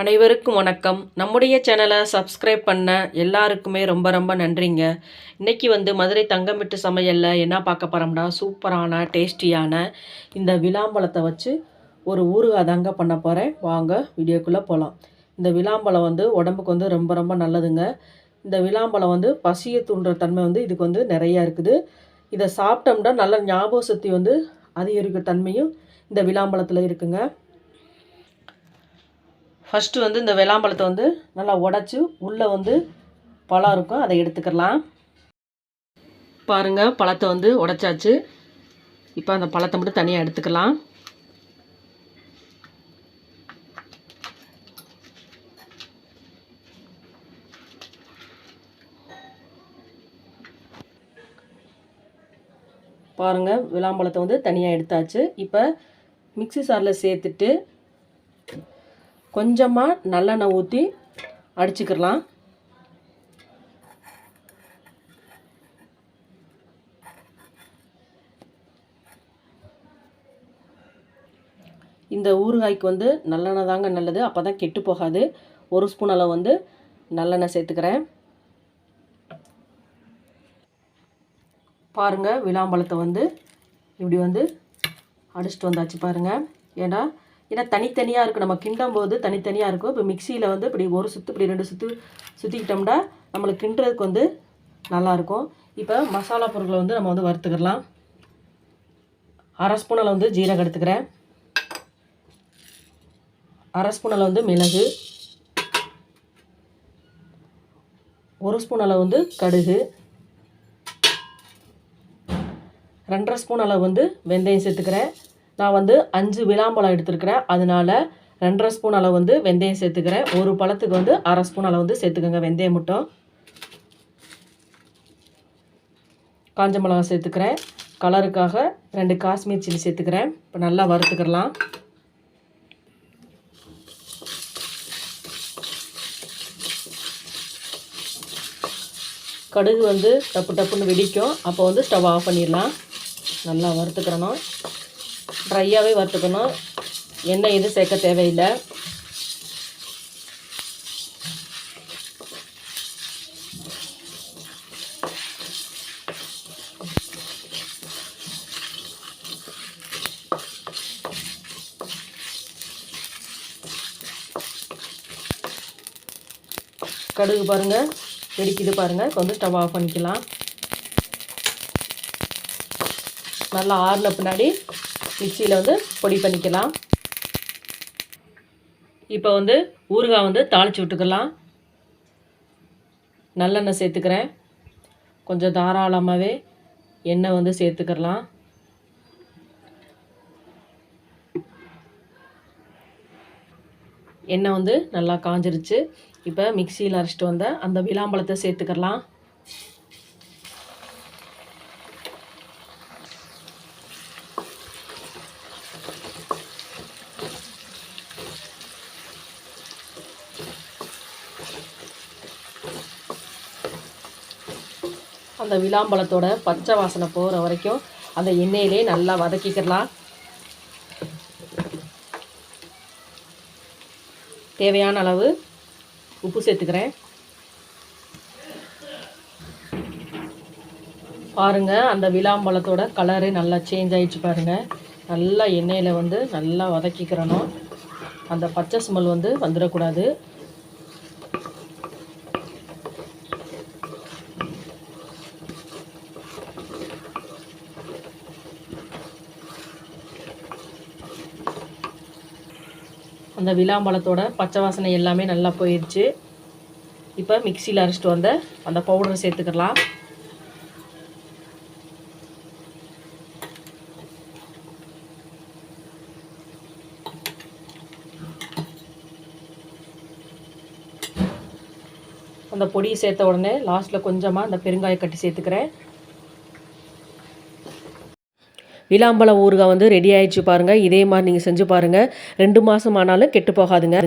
அனைவருக்கும் வணக்கம். நம்முடைய சேனலை சப்ஸ்கிரைப் பண்ண எல்லாருக்குமே ரொம்ப ரொம்ப நன்றிங்க. இன்றைக்கி வந்து மதுரை தங்கமிட்டு சமையலில் என்ன பார்க்க போகிறோம்னா சூப்பரான டேஸ்டியான இந்த விளாம்பழத்தை வச்சு ஒரு ஊறுகாய் தாங்க பண்ண போகிறேன் வாங்க வீடியோக்குள்ளே போகலாம் இந்த விளாம்பழம் வந்து உடம்புக்கு வந்து ரொம்ப ரொம்ப நல்லதுங்க. இந்த விளாம்பழம் வந்து பசியை தூண்டுற தன்மை வந்து இதுக்கு வந்து நிறையா இருக்குது. இதை சாப்பிட்டோம்னா நல்ல ஞாபக சக்தி வந்து அதிகரிக்கிற தன்மையும் இந்த விளாம்பழத்தில் இருக்குங்க. ஃபஸ்ட்டு வந்து இந்த வெளாம்பழத்தை வந்து நல்லா உடச்சி உள்ளே வந்து பழம் இருக்கும் அதை எடுத்துக்கலாம். பாருங்கள் பழத்தை வந்து உடச்சாச்சு. இப்போ அந்த பழத்தை மட்டும் தனியாக எடுத்துக்கலாம். பாருங்கள் விளாம்பழத்தை வந்து தனியாக எடுத்தாச்சு. இப்போ மிக்ஸி சாரில் சேர்த்துட்டு கொஞ்சமாக நல்லெண்ணெய் ஊற்றி அடிச்சுக்கிடலாம். இந்த ஊறுகாய்க்கு வந்து நல்லெண்ணெய் தாங்க நல்லது. அப்போ தான் கெட்டு போகாது. ஒரு ஸ்பூன் அளவு வந்து நல்லெண்ணெய் சேர்த்துக்கிறேன். பாருங்கள் விளாம்பழத்தை வந்து இப்படி வந்து அடிச்சிட்டு வந்தாச்சு பாருங்கள் ஏன்னா ஏன்னா தனித்தனியாக இருக்குது நம்ம கிண்டும் போது தனித்தனியாக இருக்கும். இப்போ மிக்சியில் வந்து இப்படி ஒரு சுற்று இப்படி ரெண்டு சுற்று சுற்றிக்கிட்டோம்னா நம்மளுக்கு கிண்டுறதுக்கு வந்து நல்லாயிருக்கும் இப்போ மசாலா பொருட்களை வந்து நம்ம வந்து வறுத்துக்கிடலாம். அரை ஸ்பூனில் வந்து ஜீரகம் எடுத்துக்கிறேன். அரை ஸ்பூனில் வந்து மிளகு. ஒரு ஸ்பூன் அளவு வந்து கடுகு. ரெண்டரை ஸ்பூன் அளவு வந்து வெந்தயம் சேர்த்துக்கிறேன். நான் வந்து அஞ்சு விளாம்பழம் எடுத்துருக்கிறேன். அதனால் ரெண்டரை ஸ்பூன் அளவு வந்து வெந்தயம் சேர்த்துக்கிறேன். ஒரு பழத்துக்கு வந்து அரை ஸ்பூன் அளவு வந்து சேர்த்துக்கோங்க வெந்தயம் மட்டும். காஞ்ச மிளகா சேர்த்துக்கிறேன். கலருக்காக ரெண்டு காஷ்மீர் சில்லி சேர்த்துக்கிறேன். இப்போ நல்லா வறுத்துக்கிடலாம் கடுகு வந்து டப்பு டப்புன்னு வெடிக்கும். அப்போ வந்து ஸ்டவ் ஆஃப் பண்ணிடலாம். நல்லா வறுத்துக்கிறணும். ட்ரையாகவே வறுத்துக்கணும். எண்ணெய் எதுவும் சேர்க்க தேவையில்லை. கடுகு பாருங்கள் வெடிக்குது பாருங்கள் இப்போ வந்து ஸ்டவ் ஆஃப் பண்ணிக்கலாம். நல்லா ஆறின பின்னாடி மிக்சியில் வந்து பொடி பண்ணிக்கலாம். இப்போ வந்து ஊறுகாய் வந்து தாளித்து விட்டுக்கலாம். நல்லெண்ணெய் சேர்த்துக்கிறேன். கொஞ்சம் தாராளமாகவே எண்ணெய் வந்து சேர்த்துக்கலாம். எண்ணெய் வந்து நல்லா காஞ்சிருச்சு. இப்போ மிக்சியில் அரைச்சிட்டு வந்த அந்த விளாம்பழத்தை சேர்த்துக்கலாம். அந்த விளாம்பழத்தோட பச்சை வாசனை போகிற வரைக்கும் அந்த எண்ணெயிலே நல்லா வதக்கிக்கலாம். தேவையான அளவு உப்பு சேர்த்துக்கிறேன். பாருங்கள் அந்த விளாம்பழத்தோட கலரு நல்லா சேஞ்ச் ஆகிடுச்சு பாருங்கள் நல்லா எண்ணெயில் வந்து நல்லா வதக்கிக்கிறணும். அந்த பச்சை ஸ்மெல் வந்து வந்துடக்கூடாது. அந்த விளாம்பழத்தோட பச்சை வாசனை எல்லாமே நல்லா போயிடுச்சு. இப்போ மிக்சியில் அரைச்சிட்டு வந்த அந்த பவுடரை சேர்த்துக்கலாம். அந்த பொடியை சேர்த்த உடனே லாஸ்ட்டில் கொஞ்சமாக அந்த பெருங்காய கட்டி சேர்த்துக்கிறேன். விளாம்பழம் ஊறுகாய் வந்து ரெடி ஆயிடுச்சு பாருங்கள் இதே மாதிரி நீங்கள் செஞ்சு பாருங்கள் ரெண்டு மாதம் ஆனாலும் கெட்டு போகாதுங்க.